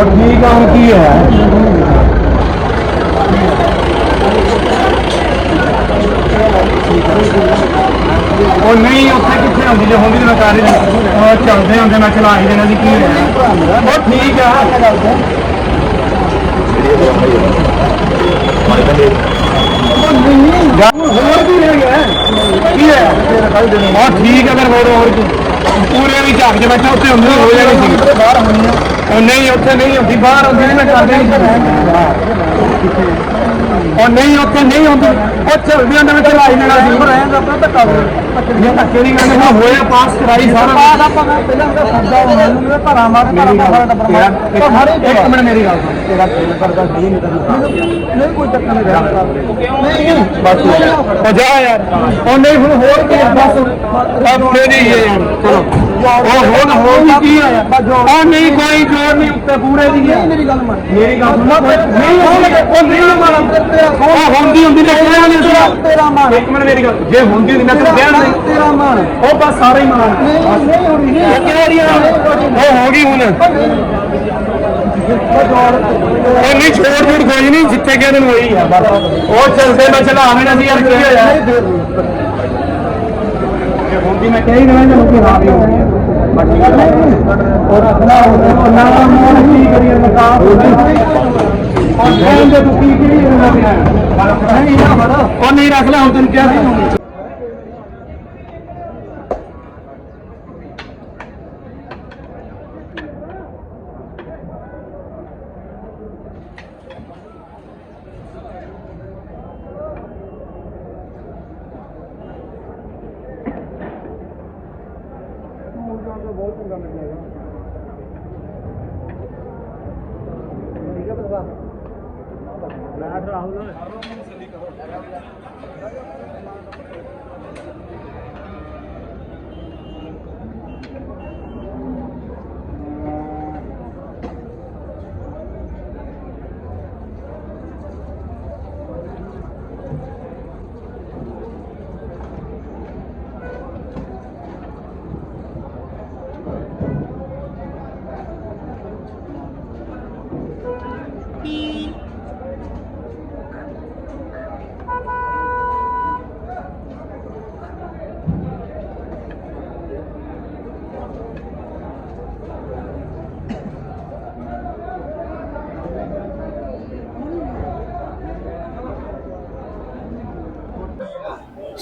ਉਹ ਠੀਕ ਆ ਹੁਣ ਕੀ ਹੋਇਆ ਉਹ ਨਹੀਂ ਉੱਥੇ ਕਿੱਥੇ ਹੁੰਦੀ ਜੇ ਹੁੰਦੀ ਤਾਂ ਮੈਂ ਕਰ ਹੀ ਦੇਣਾ ਉਹ ਚੱਲਦੇ ਹੁੰਦੇ ਮੈਂ ਚਲਾ ਹੀ ਦੇਣਾ ਸੀ ਕੀ ਹੋਇਆ ਉਹ ਠੀਕ ਆ ਯਾਰ, ਹੋਰ ਕੀ ਰਹਿ ਗਿਆ ਕੀ ਹੈ ਉਹ ਠੀਕ ਹੈ ਫਿਰ ਹੋਰ ਹੋਰ ਕੀ ਪੂਰੇ ਵੀ ਝਾਕ ਚ ਬੈਠਾ ਉੱਥੇ ਹੁੰਦੀ ਹੋ ਜਾਣੀ ਸੀ ਬਾਹਰ ਹੋਣੀ ਉਹ ਨਹੀਂ ਉੱਥੇ ਨਹੀਂ ਹੁੰਦੀ ਬਾਹਰ ਹੁੰਦੀ ਨਹੀਂ ਮੈਂ ਕਰਦੇ ਉਹ ਨਹੀਂ ਉੱਥੇ ਨਹੀਂ ਹੁੰਦੀ। ਉਹ ਚੱਲਦੀ ਹੁੰਦੇ ਮੈਂ ਚਲਾਈ ਦੇਣਾ ਸੀ ਰਹਿਣ ਦਾ ਆਪਣਾ ਧੱਕਾ ਇਹ ਧੱਕੇ ਨਹੀਂ ਕਰਨੇ ਹੋਇਆ ਪਾਸ ਕਰਾਈ ਸਾਰਾ। ਪਾਸ ਆਪਾਂ ਪਹਿਲਾਂ ਉਹਦਾ ਸੱਦਾ ਹੋਣਾ ਨੂੰ ਘਰਾਂ ਮਾਰ ਘਰਾਂ ਮਾਰ ਟੱਪਰ ਮਾਰ। ਇੱਕ ਮਿੰਟ ਮੇਰੀ ਗੱਲ ਸੁਣ। ਤੇਰਾ ਫੋਨ ਕਰਦਾ ਨਹੀਂ ਨਹੀਂ ਕੋਈ ਚੱਕਰ ਨਹੀਂ ਰਹਿਣਾ ਨਹੀਂ ਬਸ ਹੋ ਜਾ ਯਾਰ। ਉਹ ਨਹੀਂ ਹੁਣ ਹੋਰ ਕੀ ਬਸ। ਨਹੀਂ ਹੈ ਚਲੋ। ਉਹ ਹੁਣ ਹੋਰ ਵੀ ਕੀ? ਆ ਉਹ ਨਹੀਂ ਕੋਈ ਜੋਰ ਨਹੀਂ ਉੱਤੇ ਪੂਰੇ ਦੀ ਹੈ। ਮੇਰੀ ਗੱਲ ਮੰਨ। ਮੇਰੀ ਗੱਲ ਸੁਣ। ਨਹੀਂ ਉਹ ਨਹੀਂ ਮੰਨ। ਉਹ ਹੁੰਦੀ ਹੁੰਦੀ ਨੇ ਕਿਹਾ ਨਹੀਂ ਸੀ। ਤੇਰਾ ਮਾਨ ਇੱਕ ਮਿੰਟ ਮੇਰੀ ਗੱਲ ਜੇ ਹੁੰਦੀ ਹੁੰਦੀ ਨਾ ਤੇ ਕਹਿਣ ਨਹੀਂ। ਤੇਰਾ ਮਾਨ ਉਹ ਬਸ ਸਾਰੇ ਹੀ ਮਾਨ ਨਹੀਂ ਨਹੀਂ ਹੋ ਰਹੀ ਇਹ ਕਿਹੜੀ ਆ ਉਹ ਹੋ ਗਈ ਹੁਣ। ਉਹ ਨਹੀਂ ਛੋੜ ਛੋੜ ਕੋਈ ਨਹੀਂ। ਜਿੱਥੇ ਕਹਿੰਦੇ ਨੂੰ ਹੋਈ ਆ। ਬਸ। ਉਹ ਚਲਦੇ ਮੈਂ ਚਲਾਵੇਂ ਨਾ ਸੀ ਯਾਰ ਕੀ ਹੋਇਆ? ਹੁੰਦੀ ਮੈਂ ਕਹਿ ਹੀ ਜਦੋਂ ਕਿ ਹਾਂ ਵੀ ਹੋ ਗਈ ਬਾਕੀ ਗੱਲ ਉਹ ਨਾ ਮੋੜ ਕਰੀਏ ਮਕਾਨ ਉਹ ਕਹਿੰਦੇ ਤੂੰ ਕੀ ਕੀ ਕਰਨਾ ਪਿਆ ਨਹੀਂ ਨਾ ਬੜਾ ਉਹ ਨਹੀਂ ਰੱਖ ਲੈ, ਹੁਣ ਤੈਨੂੰ ਕਿਹਾ ਸੀ।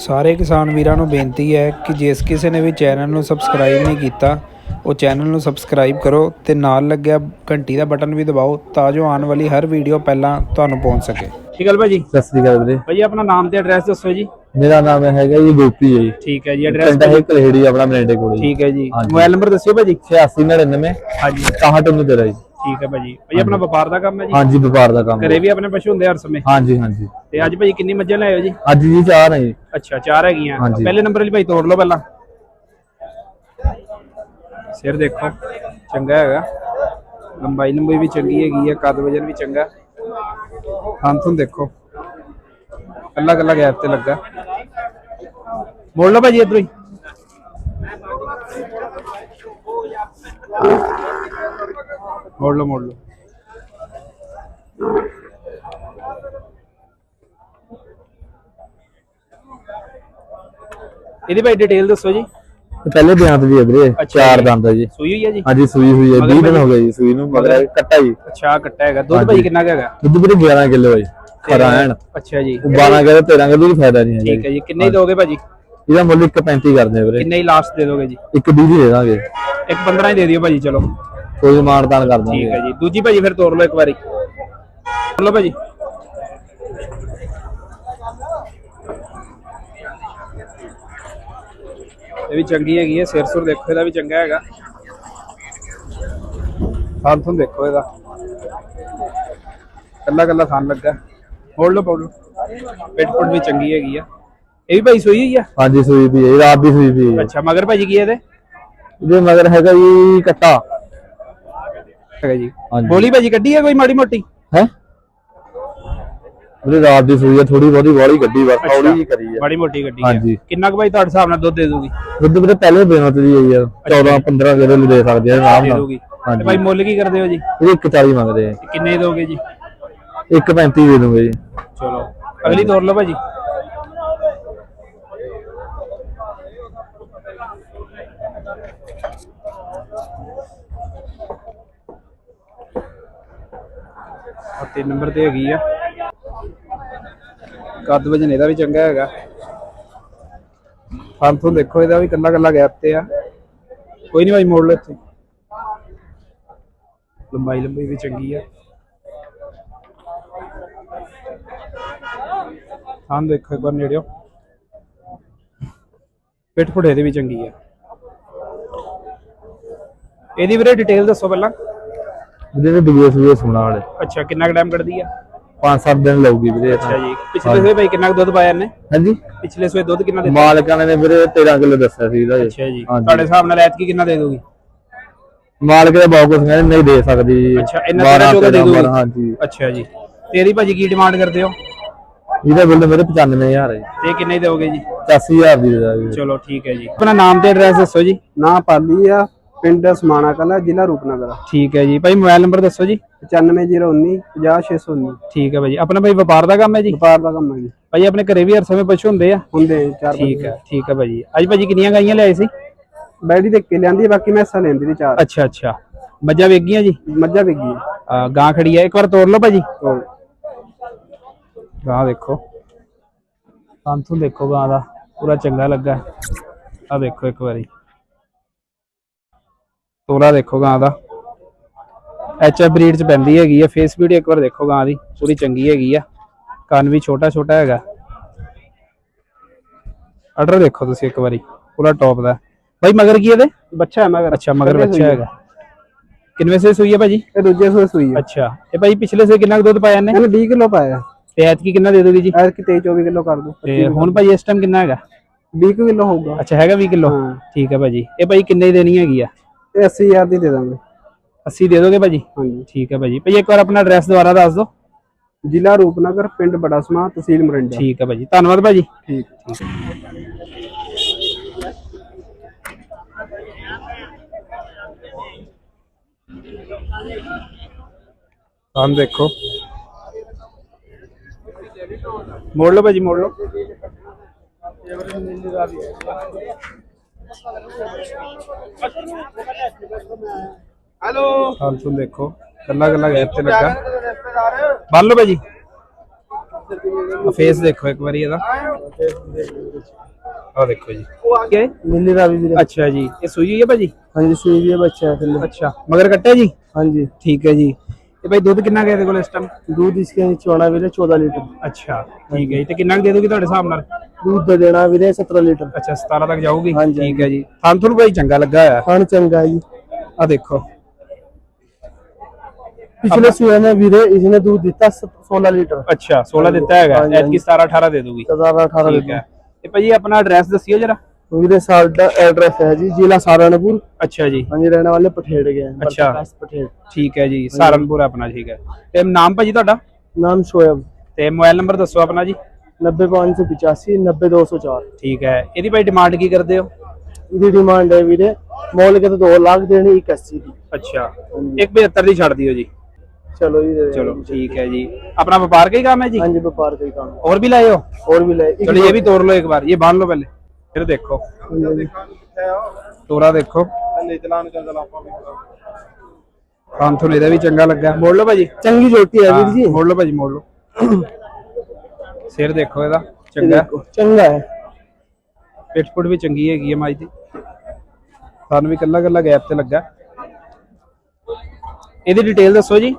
ਸਾਰੇ ਕਿਸਾਨ ਵੀਰਾਂ ਨੂੰ ਬੇਨਤੀ ਹੈ ਕਿ ਜਿਸ ਕਿਸੇ ਨੇ ਵੀ ਚੈਨਲ ਨੂੰ ਸਬਸਕ੍ਰਾਈਬ ਨਹੀਂ ਕੀਤਾ ਉਹ ਚੈਨਲ ਨੂੰ ਸਬਸਕ੍ਰਾਈਬ ਕਰੋ ਤੇ ਨਾਲ ਲੱਗਿਆ ਘੰਟੀ ਦਾ ਬਟਨ ਵੀ ਦਬਾਓ ਤਾਂ ਜੋ ਆਉਣ ਵਾਲੀ ਹਰ ਵੀਡੀਓ ਪਹਿਲਾਂ ਤੁਹਾਨੂੰ ਪਹੁੰਚ ਸਕੇ। ਠੀਕ ਹੈ ਭਾਜੀ। ਸਤਿ ਸ੍ਰੀ ਅਕਾਲ ਵੀਰੇ। ਭਾਜੀ ਆਪਣਾ ਨਾਮ ਤੇ ਐਡਰੈਸ ਦੱਸੋ ਜੀ। ਮੇਰਾ ਨਾਮ ਹੈਗਾ ਜੀ ਗੋਪੀ ਹੈ ਜੀ। ਠੀਕ ਹੈ ਜੀ ਐਡਰੈਸ ਪਿੰਡ ਹੈ ਕਲੇੜੀ ਆਪਣਾ ਮਰੇਂਡੇ ਕੋਲ ਜੀ। ਠੀਕ ਹੈ ਜੀ। ਮੋਬਾਈਲ ਨੰਬਰ ਦੱਸਿਓ ਭਾਜੀ। 8699 ਹਾਂਜੀ। 61 ਤੇਰਾ ਜੀ। ਠੀਕ ਹੈ ਭਾਜੀ। ਭਾਜੀ ਆਪਣਾ ਵਪਾਰ ਦਾ ਕੰਮ ਹੈ ਜੀ? ਹਾਂਜੀ ਵਪਾਰ ਦਾ ਕੰਮ ਘਰੇ ਵੀ ਆਪਣੇ ਪਸ਼ੂ ਹੁੰਦੇ ਹਰ ਸਮੇਂ? ਹਾਂਜੀ ਹਾਂਜੀ। ਤੇ ਅੱਜ ਭਾਜੀ ਕਿੰਨੀ ਮੱਝਾਂ ਲੈ ਆਇਓ ਜੀ? ਅੱਜ ਜੀ ਚਾਰ ਹੈ ਜੀ। ਅੱਛਾ ਚਾਰ ਹੈਗੀਆਂ। ਹਾਂਜੀ। ਪਹਿਲੇ ਨੰਬਰ ਲਈ ਭਾਈ ਤੋੜ ਲਓ ਪਹਿਲਾਂ। ਸਿਰ ਦੇਖੋ ਚੰਗਾ ਹੈਗਾ। ਲੰਬਾਈ ਲੰਬਾਈ ਵੀ ਚੰਗੀ ਹੈਗੀ ਹੈ ਕੱਦ ਵਜਨ ਵੀ ਚੰਗਾ। ਹੰਥ ਨੂੰ ਦੇਖੋ। ਕੱਲਾ ਕੱਲਾ ਗੈਪ ਤੇ ਲੱਗਾ। ਮੋੜ ਲਓ ਭਾਜੀ ਇਧਰੋਂ ਹੀ। ਮੋੜ ਲਓ ਮੋੜ ਲਓ ਇਹਦੀ ਭਾਈ ਡਿਟੇਲ ਦੱਸੋ ਜੀ। ਇਹ ਪਹਿਲੇ ਬਿਆਨ ਵੀ ਹੈ ਵੀਰੇ ਅੱਛਾ ਚਾਰ ਜੀ। ਦੰਦ ਹੈ ਜੀ। ਸੂਈ ਹੋਈ ਹੈ ਜੀ? ਹਾਂਜੀ ਸੂਈ ਹੋਈ ਹੈ ਮਗਰ 20 ਦਿਨ ਭਾਈ- ਹੋ ਗਏ ਜੀ ਸੂਈ ਨੂੰ ਮਗਰ ਕੱਟਾ ਜੀ। ਅੱਛਾ ਕੱਟਾ ਹੈਗਾ। ਦੁੱਧ। ਭਾਈ ਕਿੰਨਾ ਕੁ ਹੈਗਾ? ਦੁੱਧ ਵੀਰੇ 11 ਕਿਲੋ ਹੈ ਜੀ ਖਰਾ ਐਨ। ਅੱਛਾ ਜੀ। 12 ਕਿਲੋ 13 ਕਿਲੋ ਵੀ ਫਾਇਦਾ ਨਹੀਂ ਹੈ ਠੀਕ ਹੈ ਜੀ। ਕਿੰਨੇ ਹੀ ਦੋਗੇ ਭਾਜੀ? ਇਹਦਾ ਮੁੱਲ 1.35 ਕਰਦੇ ਆ ਵੀਰੇ। ਕਿੰਨੇ ਹੀ ਲਾਸਟ ਦੇ ਦੋਗੇ ਜੀ? ਇੱਕ 20 ਦੀ ਦੇ ਦਾਂਗੇ। ਇੱਕ 15 ਹੀ ਦੇ ਦਿਓ ਭਾਜੀ ਚਲੋ। ਕੋਈ ਮਾਨਤਾਨ ਕਰ ਠੀਕ ਦਾਂਗੇ ਹੈ ਜੀ। ਦੂਜੀ ਭਾਜੀ ਫਿਰ ਤੋੜ ਲਓ ਇੱਕ ਵਾਰੀ। ਤੋੜ ਲਓ ਭਾਜੀ। ਇਹ ਵੀ ਚੰਗੀ ਹੈਗੀ ਹੈ। ਸਿਰ ਸੁਰ ਦੇਖੋ ਇਹਦਾ ਵੀ ਚੰਗਾ ਹੈਗਾ। ਥਾਂ ਤੁਹਾਨੂੰ ਦੇਖੋ ਇਹਦਾ। ਕੱਲਾ ਕੱਲਾ ਥਾਂ ਲੱਗਾ। ਹੋੜ ਲਓ ਪਾਉ ਲਓ। ਪਿੱਟ ਪੁੱਟ ਵੀ ਚੰਗੀ ਹੈਗੀ ਆ। ਇਹ ਵੀ ਭਾਈ ਸੋਈ ਹੋਈ ਆ? ਹਾਂਜੀ ਸੂਈ ਵੀ ਹੈ। ਰਾਤ ਦੀ ਸੂਈ ਵੀ ਹੈ ਅੱਛਾ ਮਗਰ ਭਾਜੀ ਕੀ ਹੈ ਇਹਦੇ? ਇਹਦੇ ਮਗਰ ਹੈਗਾ ਜੀ ਕੱਟਾ। ਹੈਗਾ ਜੀ। ਹਾਂਜੀ। ਬੋਲੀ ਭਾਜੀ ਕੱਢੀ ਹੈ ਕੋਈ ਮਾੜੀ ਮੋਟੀ? ਹੈ? ਉਹਦੀ ਰਾਤ ਦੀ ਸੂਈ ਹੈ ਥੋੜੀ ਬਹੁਤੀ ਵਾਲੀ ਗੱਡੀ ਬਸ ਹੌਲੀ ਜੀ ਕਰੀ ਹੈ ਮਾੜੀ ਮੋਟੀ ਗੱਡੀ ਹਾਂਜੀ। ਕਿੰਨਾ ਕੁ ਭਾਈ ਤੁਹਾਡੇ ਹਿਸਾਬ ਨਾਲ ਦੁੱਧ ਦੇ ਦੂਗੀ? ਦੁੱਧ ਵੀਰੇ ਪਹਿਲੇ ਬੇਨਤ ਦੀ ਹੈ ਯਾਰ 14 15 ਕਿਲੋ ਨੂੰ ਦੇ ਸਕਦੇ ਆ ਆਰਾਮ ਦੇ ਨਾਲ। ਦੂਗੀ। ਤੇ ਭਾਈ ਮੁੱਲ ਕੀ ਕਰਦੇ ਹੋ ਜੀ? ਇਹ 140 ਮੰਗਦੇ ਆ। ਕਿੰਨੇ ਦੋਗੇ ਜੀ? 135 ਦੇ ਦੂੰਗੇ ਜੀ। ਚਲੋ ਅਗਲੀ ਤੋਰ ਲਓ ਭਾਜੀ। ਆ ਤਿੰਨ ਨੰਬਰ ਤੇ ਹੈਗੀ ਆ। ਕੱਦ ਵਜਨ ਇਹਦਾ ਵੀ ਚੰਗਾ ਹੈਗਾ। ਫਲ ਤੋਂ ਦੇਖੋ, ਇਹਦਾ ਵੀ ਕੱਲਾ ਕੱਲਾ ਗੈਪ ਤੇ ਆ। ਕੋਈ ਨਹੀਂ ਭਾਈ ਮੋੜ ਲਓ ਇੱਥੇ। ਲੰਬਾਈ ਲੰਬਾਈ ਵੀ ਚੰਗੀ ਆ। ਹਾਂ ਦੇਖੋ ਇੱਕ ਵਾਰ ਨੇੜਿਓ। ਪਿੱਠ ਪੁੜੇ ਦੀ ਵੀ ਚੰਗੀ ਆ। ਇਹਦੀ ਵੀਰੇ ਡਿਟੇਲ ਦੱਸੋ ਪਹਿਲਾਂ। ਵੀਰੇ ਨੇ ਡੀਐਸ ਵੀ ਸੁਣਾ ਵਾਲੇ ਅੱਛਾ ਕਿੰਨਾ ਕੁ ਟਾਈਮ ਕੱਢਦੀ ਆ? 5-7 ਦਿਨ ਲਾਊਗੀ ਵੀਰੇ ਅੱਛਾ ਜੀ। ਪਿਛਲੇ ਸਵੇ ਭਾਈ ਕਿੰਨਾ ਕੁ ਦੁੱਧ ਪਾਇਆ ਇਹਨੇ? ਹਾਂਜੀ। ਪਿਛਲੇ ਸਵੇ ਦੁੱਧ ਕਿੰਨਾ ਦਿੱਤਾ? ਮਾਲਕਾਂ ਨੇ ਵੀਰੇ 13 ਕਿਲੋ ਦੱਸਿਆ ਸੀ ਇਹਦਾ। ਅੱਛਾ ਜੀ। ਤੁਹਾਡੇ ਹਿਸਾਬ ਨਾਲ ਐਤਕੀ ਕਿੰਨਾ ਦੇ ਦੋਗੀ ਮਾਲਕ ਦੇ ਬਹੁਤ ਕੁਝ ਕਹਿੰਦੇ ਨਹੀਂ ਦੇ ਸਕਦੀ। ਜੀ। ਅੱਛਾ ਇਹਨਾਂ 12 13 ਦੇ ਦੋਗੇ ਹਾਂਜੀ। ਅੱਛਾ ਜੀ। ਤੇ ਇਹਦੀ ਭਾਜੀ ਕੀ ਡਿਮਾਂਡ ਕਰਦੇ ਹੋ? ਇਹਦਾ ਬਿੱਲ ਮੇਰੇ 95000 ਹੈ ਜੀ। ਤੇ ਕਿੰਨੇ ਦੀ ਦੋਗੇ ਜੀ? 80000 ਦੀ ਦੇ ਦਾਂਗੇ। ਚਲੋ ਠੀਕ ਹੈ ਜੀ। ਆਪਣਾ ਨਾਮ ਤੇ ਐਡਰੈਸ ਦੱਸੋ ਜੀ। ਨਾ ਪਾਲੀ ਆ। ਪਿੰਡ ਸਮਾਣਾ ਕਲਾ ਜ਼ਿਲ੍ਹਾ ਰੂਪਨਗਰ। ਠੀਕ ਹੈ ਜੀ। ਭਾਈ ਮੋਬਾਈਲ ਨੰਬਰ ਦੱਸੋ ਜੀ। 95019 50619 ਠੀਕ ਹੈ ਭਾਈ ਆਪਣਾ ਭਾਈ ਵਪਾਰ ਦਾ ਕੰਮ ਹੈ ਜੀ? ਵਪਾਰ ਦਾ ਕੰਮ ਹੈ ਜੀ। ਭਾਈ ਆਪਣੇ ਘਰੇ ਵੀ ਹਰ ਸਮੇਂ ਪਸ਼ੂ ਹੁੰਦੇ ਆ? ਹੁੰਦੇ ਚਾਰ ਠੀਕ ਹੈ ਠੀਕ ਹੈ ਭਾਜੀ ਅੱਜ ਭਾਜੀ ਕਿੰਨੀਆਂ ਗਾਈਆਂ ਲਿਆਏ ਸੀ? ਬੈਡੀ ਦੇ ਕੇ ਲਿਆਂਦੀ ਬਾਕੀ ਮੈਸਾਂ ਲੈਂਦੀ ਨੇ ਚਾਰ। ਅੱਛਾ ਅੱਛਾ। ਮੱਝਾਂ ਵੇਗੀਆਂ ਜੀ? ਮੱਝਾਂ ਅਹ ਗਾਂ ਖੜੀ ਹੈ। ਇੱਕ ਵਾਰ ਤੋੜ ਲਓ ਭਾਜੀ। ਗਾਂ ਦੇਖੋ। ਸੰਥੂ ਦੇਖੋ ਗਾਂ ਦਾ। ਪੂਰਾ ਚੰਗਾ ਲੱਗਾ। ਆ ਦੇਖੋ ਇੱਕ ਵਾਰੀ। ਤੋਰਾ ਦੇਖੋ ਗਾਂ ਦਾ। ਐਚ ਐਫ ਬਰੀਡ ਚ ਪੈਂਦੀ ਹੈਗੀ ਆ। ਫੇਸ ਬਿਊਟੀ ਇੱਕ ਵਾਰ ਦੇਖੋ ਗਾਂ ਦੀ। ਪੂਰੀ ਚੰਗੀ ਹੈਗੀ ਆ। ਕੰਨ ਵੀ ਛੋਟਾ ਛੋਟਾ ਹੈਗਾ। ਆਰਡਰ ਦੇਖੋ ਤੁਸੀਂ ਇੱਕ ਵਾਰੀ। ਪੂਰਾ ਟੌਪ ਦਾ। ਭਾਈ ਮਗਰ ਕੀ ਇਹਦੇ? ਬੱਚਾ ਹੈ ਮਗਰ। ਅੱਛਾ ਮਗਰ ਬੱਚਾ ਹੈਗਾ। ਕਿੰਨਵੇਂ ਸੇ ਸੂਈ ਹੈ ਭਾਜੀ? ਇਹ ਦੂਜੇ ਸੂਈ ਹੈ ਅੱਛਾ। ਇਹ ਭਾਈ ਪਿਛਲੇ ਸੇ ਕਿੰਨਾ ਕੁ ਦੁੱਧ ਪਾਇਆ ਇਹਨੇ? ਇਹਨੇ 20 ਕਿਲੋ ਪਾਇਆ। ਤੇ ਐਤਕੀ ਕਿੰਨਾ ਦੇ ਦੋਗੇ ਜੀ? ਐਰ ਕਿ 23 24 ਕਿਲੋ ਕਰ ਦੋ। ਤੇ ਹੁਣ ਭਾਈ ਇਸ ਟਾਈਮ ਕਿੰਨਾ ਹੈਗਾ? 20 ਕਿਲੋ ਹੋਊਗਾ। ਅੱਛਾ ਹੈਗਾ 20 ਕਿਲੋ। ਠੀਕ ਹੈ ਭਾਜੀ। ਇਹ ਭਾਈ ਕਿੰਨੇ ਦੇਣੀ ਹੈਗੀ ਆ? ਇਹ 80000 ਦੀ ਦੇ ਦਾਂਗੇ। 80 ਦੇ ਦੋਗੇ ਭਾਜੀ? ਹਾਂਜੀ। ਠੀਕ ਹੈ ਭਾਜੀ। ਭਾਈ ਇੱਕ ਵਾਰ ਆਪਣਾ ਐਡਰੈਸ ਦੁਬਾਰਾ ਦੱਸ ਦਿਓ। ਜ਼ਿਲ੍ਹਾ ਰੂਪਨਗਰ ਪਿੰਡ ਬੜਾ ਸਮਾ ਤਹਿਸੀਲ ਮਰਿੰਡਾ। ਠੀਕ ਹੈ ਭਾਜੀ। ਧੰਨਵਾਦ ਭਾਜੀ। ਠੀਕ। ਤੁਹਾਨੂੰ ਦੇਖੋ। ਮੋੜ ਲਓ ਭਾਜੀ ਮੋੜ ਲਓ। ਹੈਲੋ। ਹਾਲ ਤੁਹਾਨੂੰ ਦੇਖੋ ਕੱਲਾ ਕੱਲਾ ਗੈਪ ਤੇ ਲੱਗਾ। ਬੰਨ ਲਓ ਭਾਜੀ। ਫੇਸ ਦੇਖੋ ਇੱਕ ਵਾਰੀ ਇਹਦਾ। ਆ ਦੇਖੋ ਜੀ। ਕੀ ਮਿਲੀ ਰਾਵੀ ਵੀਰੇ। ਅੱਛਾ ਜੀ ਇਹ ਸੂਈ ਹੋਈ ਹੈ ਭਾਜੀ? ਹਾਂਜੀ ਸੂਈ ਵੀ ਹੈ ਬੱਚਾ ਥੱਲੇ। ਅੱਛਾ ਮਗਰ ਕੱਟਿਆ ਜੀ? ਹਾਂਜੀ। ਠੀਕ ਹੈ ਜੀ। ਤੇ ਭਾਈ ਦੁੱਧ ਕਿੰਨਾ ਗਿਆ ਇਹਦੇ ਕੋਲ ਇਸ ਟਾਈਮ दूध इसके चौड़ा ਵੀਰੇ 14 ਲੀਟਰ ਅੱਛਾ ਠੀਕ ਹੈ ਜੀ ਤੇ ਕਿੰਨਾ ਕੁ ਦੇ ਦੋਗੇ ਤੁਹਾਡੇ ਹਿਸਾਬ ਨਾਲ दूध ਦੇ ਦੇਣਾ ਵੀਰੇ 17 ਲੀਟਰ ਅੱਛਾ 17 ਤੱਕ ਜਾਊਗੀ ਹਾਂਜੀ, ਠੀਕ ਹੈ ਜੀ ਤੁਹਾਨੂੰ ਤੁਹਾਨੂੰ ਭਾਈ ਚੰਗਾ ਲੱਗਾ ਆ ਖਾਣ ਚੰਗਾ ਜੀ ਆ ਦੇਖੋ ਪਿਛਲੇ ਸੂਏ में ਵੀਰੇ इसने दूध ਦਿੱਤਾ 16 ਲੀਟਰ ਅੱਛਾ 16 ਦਿੱਤਾ ਹੈਗਾ ਹਾਂਜੀ, ਐਤਕੀ 17 18 ਦੇ ਦੂਗੀ 17 18 ਠੀਕ ਹੈ ਤੇ ਭਾਜੀ ਆਪਣਾ ਐਡਰੈਸ ਦੱਸਿਓ ਜਰਾ ਵੀਰੇ ਸਾਡਾ ਐਡਰੈਸ ਹੈ ਜੀ ਜ਼ਿਲ੍ਹਾ ਸਹਾਰਨਪੁਰ ਅੱਛਾ ਜੀ ਹਾਂਜੀ ਰਹਿਣ ਵਾਲੇ ਪਠੇੜ ਗਏ हैं, अच्छा। प्रकाश पठेड़ ਠੀਕ ਹੈ ਜੀ ਸਹਾਰਨਪੁਰ ਆਪਣਾ ਠੀਕ ਹੈ ਤੇ ਨਾਮ ਭਾਜੀ ਤੁਹਾਡਾ नाम शोएब ਤੇ ਮੋਬਾਈਲ ਨੰਬਰ ਦੱਸੋ ਆਪਣਾ ਜੀ नब्बे पाँच सौ पिचासी नब्बे दो सौ चार ਠੀਕ ਹੈ ਇਹਦੀ ਭਾਈ ਡਿਮਾਂਡ ਕੀ ਕਰਦੇ ਹੋ ਇਹਦੀ ਡਿਮਾਂਡ ਹੈ ਵੀਰੇ ਮੌਲ ਕੇ ਤਾਂ 2 ਲੱਖ ਦੇਣੀ 81 ਦੀ ਅੱਛਾ 175 ਦੀ ਛੱਡ ਦਿਓ ਜੀ ਚਲੋ ਜੀ ਦੇ ਦਿਓ। ਚਲੋ ਠੀਕ ਹੈ ਜੀ ਆਪਣਾ ਵਪਾਰ का ही काम है जी ਹਾਂਜੀ ਵਪਾਰ ਦਾ ਹੀ ਕੰਮ ਹੈ। और भी लाए हो ਹੋਰ ਵੀ ਲੈ ਇੱਕ चलो ये भी तोड़ लो एक बार ये बांध लो पहले फिर देखो ਤੋਰਾ ਦੇਖੋ ਕਾਂਥੋਂ ਇਹਦਾ ਵੀ ਚੰਗਾ ਲੱਗਾ ਮੋੜ ਲਓ ਭਾਜੀ ਚੰਗੀ ਜੋਟੀ ਹੈ ਵੀਰ ਜੀ ਮੋੜ ਲਓ ਭਾਜੀ ਮੋੜ ਲਓ ਸਿਰ ਦੇਖੋ ਇਹਦਾ ਚੰਗਾ ਦੇਖੋ, ਚੰਗਾ ਹੈ ਪਿੱਠ ਪੁੱਠ ਵੀ ਚੰਗੀ ਹੈਗੀ ਹੈ ਮੱਝ ਦੀ ਸਾਨੂੰ ਵੀ ਕੱਲਾ ਕੱਲਾ ਗੈਪ ਤੇ ਲੱਗਾ ਇਹਦੀ ਡਿਟੇਲ ਦੱਸੋ ਜੀ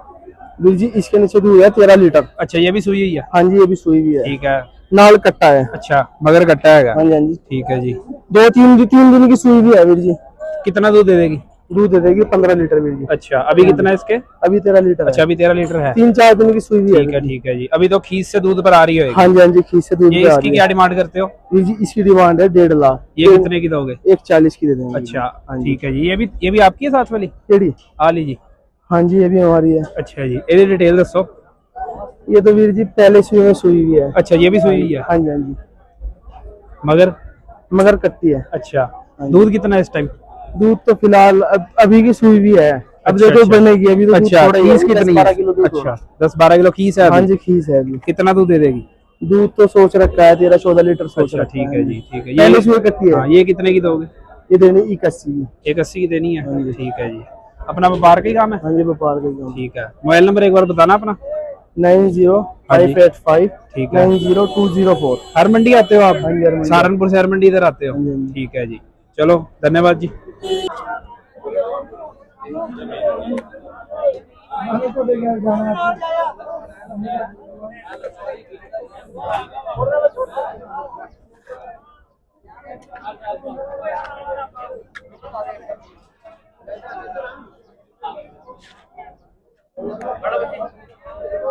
ਵੀਰ ਜੀ इसके नीचे दूध है तेरह लीटर ਅੱਛਾ ਇਹ ਵੀ ਸੂਈ ਹੋਈ ਆ हाँ जी ये भी सुई भी है ਠੀਕ ਹੈ नाल कट्टा है ਅੱਛਾ। मगर कट्टा हैगा हाँ जी हाँ जी ठीक है जी दो तीन तीन दिन की सुई भी है वीर जी कितना दूध दे देगी दूध दे देगी पंद्रह लीटर वीर जी अच्छा अभी कितना है इसके अभी तेरह लीटर अच्छा अभी तेरह लीटर है है तीन चार दिन की सुई भी है ठीक है ठीक है जी अभी तो खीस से दूध पर आ रही होगी हाँ जी हाँ जी खींच से दूध ये भी आ इसकी रही क्या है डिमांड करते हो वीर जी इसकी डिमांड है डेढ़ लाख ये कितने की दोगे एक चालीस की दे देंगे अच्छा हाँ जी ठीक है जी ये भी ये भी आपकी है साथ वाली केड़ी आ लीजिए हाँ जी ये भी हमारी है अच्छा जी ये डिटेल दसो ये तो वीर जी पहले सुई में सुई भी है। अच्छा ये भी सुई हुई है? हाँ जी हाँ जी। मगर? मगर कट्टी है। अच्छा। हाँ दूध कितना है इस टाइम दूध तो फ़िलहाल अब- अभी की सुई भी है। अब अच्छा, देखो अच्छा। बनेगी अभी तो अच्छा थोड़ा खीस कितनी है? अच्छा दस बारह किलो खीस है हाँ जी खीस है अभी। कितना दूध दे देगी? दूध तो सोच रखा है तेरह चौदह लीटर सोच अच्छा रखा ठीक है। जी ठीक है। पहले ये सुबह कट्टी है। हाँ ये कितने की दोगे? ये देनी इक्यासी। की एक अस्सी की देनी है? ठीक है जी। अपना व्यापार का ही काम है? हाँ जी व्यापार का ही काम। ठीक है। मोबाइल नंबर एक बार बताना अपना। नाइन ज़ीरो हाँ फाइव एट फाइव ठीक है। Nine zero two zero four. हर मंडी आते हो आप? हाँ। सहारनपुर से हर मंडी इधर आते हो? हाँ जी, हाँ जी। ठीक है जी। चलो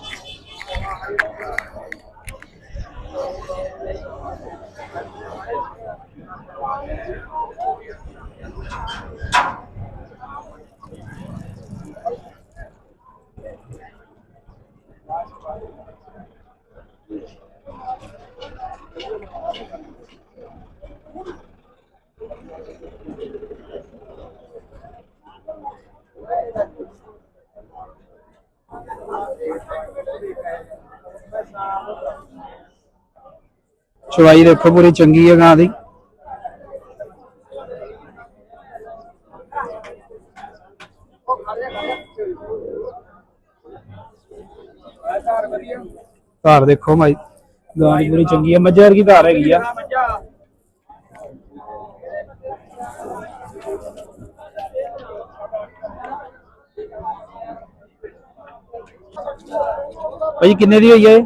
ਚਵਾਈ ਦੇਖੋ ਪੂਰੀ ਚੰਗੀ ਹੈ ਗਾਂ ਦੀ ਧਾਰ ਦੇਖੋ ਮਾਈ ਗਾਂ ਦੀ ਪੂਰੀ ਚੰਗੀ ਹੈ ਮੱਝਾਂ ਕੀ ਧਾਰ ਹੈਗੀ ਆ ਭਾਈ ਕਿੰਨੇ ਦੀ ਹੋਈ ਹੈ ਇਹ?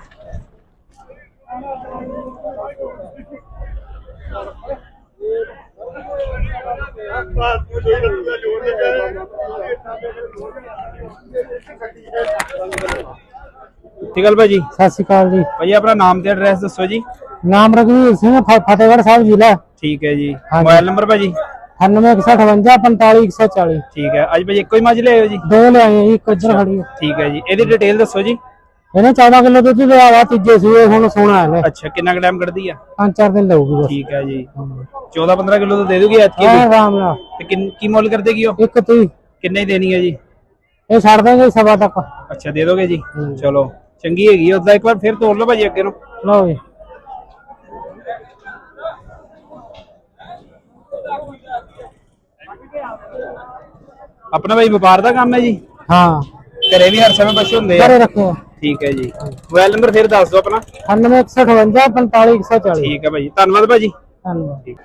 ਠੀਕ ਹੈ ਭਾਜੀ? ਸਤਿ ਸ਼੍ਰੀ ਅਕਾਲ ਜੀ। ਭਾਜੀ ਆਪਣਾ ਨਾਮ ਤੇ ਐਡਰੈਸ ਦੱਸੋ ਜੀ। ਨਾਮ ਰਘਵੀਰ ਸਿੰਘ ਫ- ਫਤਿਹਗੜ੍ਹ ਸਾਹਿਬ ਜ਼ਿਲ੍ਹਾ। ਠੀਕ ਹੈ ਜੀ। ਮੋਬਾਈਲ ਨੰਬਰ ਭਾਜੀ? 9158 45140 ਠੀਕ ਹੈ। ਅੱਜ ਭਾਜੀ ਇੱਕੋ ਹੀ ਮੱਝ ਲਿਆਇਓ ਜੀ? ਦੋ ਲਿਆਏ ਆ ਇੱਕ ਇੱਧਰ ਖੜੀ ਆ। ਠੀਕ ਹੈ ਜੀ। ਇਹਦੀ ਡਿਟੇਲ ਦੱਸੋ ਜੀ। ਇਹਨੇ 14 ਕਿਲੋ ਦੁੱਧ ਲਿਆ ਵਾ ਤੀਜੇ ਸੂਏ ਹੁਣ ਸੋਣਾ ਹੈ ਅੱਛਾ ਕਿੰਨਾ ਕੁ ਟਾਈਮ ਕੱਢਦੀ ਆ? ਪੰਜ ਚਾਰ ਦਿਨ ਲਊਗੀ ਬਸ। ਠੀਕ ਹੈ ਜੀ। 14 15 ਕਿਲੋ ਤਾਂ ਦੇ ਦੂਗੀ ਐਤਕੀ ਹਾਂ ਵੀ ਆਰਾਮ ਨਾਲ। ਤੇ ਕਿੰਨ ਕੀ ਮੁੱਲ ਕਰ ਦੇਗੀ ਉਹ? ਇੱਕ ਤੀ ਕਿੰਨੇ ਹੀ ਦੇਣੀ ਹੈ ਜੀ? ਇਹ ਛੱਡ ਦਾਂਗੇ ਸਵਾ ਤੱਕ। ਅੱਛਾ ਦੇ ਦੋਗੇ ਜੀ? ਚਲੋ ਚੰਗੀ ਹੈਗੀ ਉਦਾਂ ਇੱਕ ਵਾਰ ਫਿਰ ਤੋੜ ਲਓ ਭਾਜੀ ਅੱਗੇ ਨੂੰ। ਲਓ ਜੀ। ਆਪਣਾ ਭਾਈ ਵਪਾਰ ਦਾ ਕੰਮ ਹੈ ਜੀ? ਹਾਂ। ਘਰੇ ਵੀ ਹਰ ਸਮੇਂ ਪਸ਼ੂ ਹੁੰਦੇ ਆ। ਘਰੇ ਰੱਖੇ ਆ। ਠੀਕ ਹੈ ਜੀ। ਮੋਬਾਈਲ ਨੰਬਰ ਫਿਰ ਦੱਸ ਦਿਓ ਆਪਣਾ। 9158545140 ਠੀਕ ਹੈ ਭਾਈ ਧੰਨਵਾਦ ਭਾਜੀ। ਧੰਨਵਾਦ। ਠੀਕ।